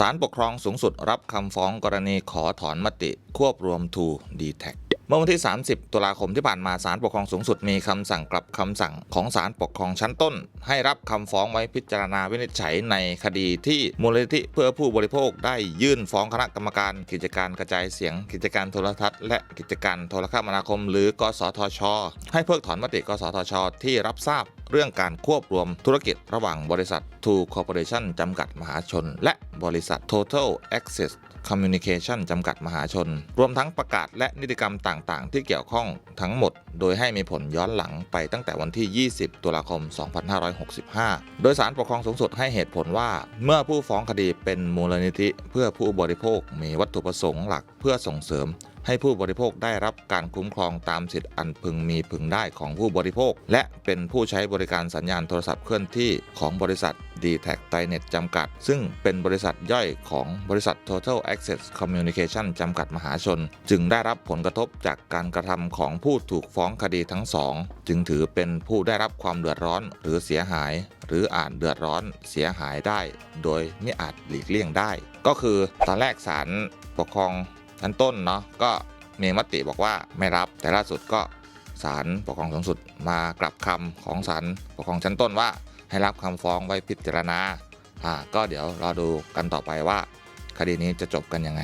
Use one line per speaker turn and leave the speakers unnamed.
ศาลปกครองสูงสุดรับคำฟ้องกรณีขอถอนมติควบรวมทูดีแท็เมื่อวันที่ 30 ตุลาคมที่ผ่านมาศาลปกครองสูงสุดมีคำสั่งกลับคำสั่งของศาลปกครองชั้นต้น ให้รับคำฟ้องไว้พิจารณาวินิจฉัยในคดีที่มูลนิธิเพื่อผู้บริโภคได้ยื่นฟ้องคณะกรรมการ กิจการกระจายเสียง กิจการโทรทัศน์ และกิจการโทรคมนาคม หรือกสทช ให้เพิกถอนมติกสทช ที่รับทราบเรื่องการควบรวมธุรกิจระหว่างบริษัท Two Corporation จำกัดมหาชน และบริษัท Total Access Communication จำกัดมหาชน รวมทั้งประกาศและนิติกรรมต่างๆ ที่เกี่ยวข้องทั้งหมด โดยให้มีผลย้อนหลังไปตั้งแต่วันที่ 20 ตุลาคม 2565 โดยสารปกครองสูงสุดให้เหตุผลว่า เมื่อผู้ฟ้องคดีเป็นมูลนิธิ เพื่อผู้บริโภคมีวัตถุประสงค์หลักเพื่อส่งเสริม ให้ผู้บริโภคได้รับการคุ้มครองตามสิทธิอันพึงมีพึงได้ของผู้บริโภค และเป็นผู้ใช้บริการสัญญาณโทรศัพท์เคลื่อนที่ของบริษัท d t แท t ไ n e t จำกัด ซึ่งเป็นบริษัทย่อยของบริษัท Total Access Communication จำกัดมหาชน จึงได้รับผลกระทบจากการกระทำของผู้ถูกฟ้องคดีทั้งสอง จึงถือเป็นผู้ได้รับความเดือดร้อนหรือเสียหาย หรืออาจเดือดร้อนเสียหายได้ โดยไม่อาจหลีกเลี่ยงได้ ก็คือตอนแรกศาลปกครอง ชั้นต้นเนาะก็มีมติบอกว่าไม่รับ แต่ล่าสุดก็ศาลปกครองสูงสุดมากลับคำของศาลปกครองชั้นต้นว่า ให้รับคำฟ้องไว้พิจารณาอ่าก็เดี๋ยวรอดูกันต่อไปว่า คดีนี้จะจบกันยังไง